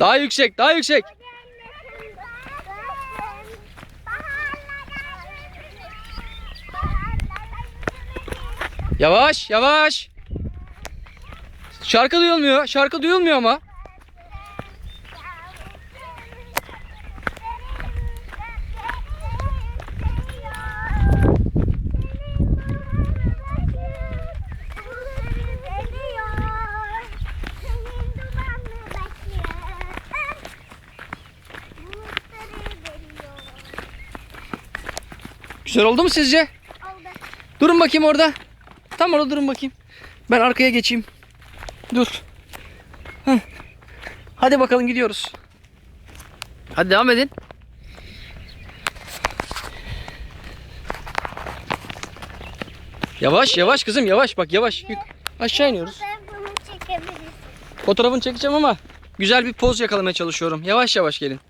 Daha yüksek, daha yüksek. Yavaş, yavaş. Şarkı duyulmuyor. Şarkı duyulmuyor ama. Güzel oldu mu sizce? Durun bakayım orada. Tam orada durun bakayım. Ben arkaya geçeyim. Dur. Heh. Hadi bakalım gidiyoruz. Hadi devam edin. Yavaş yavaş kızım yavaş bak yavaş. Yük. Aşağı iniyoruz. Fotoğrafını çekeceğim ama güzel bir poz yakalamaya çalışıyorum. Yavaş yavaş gelin.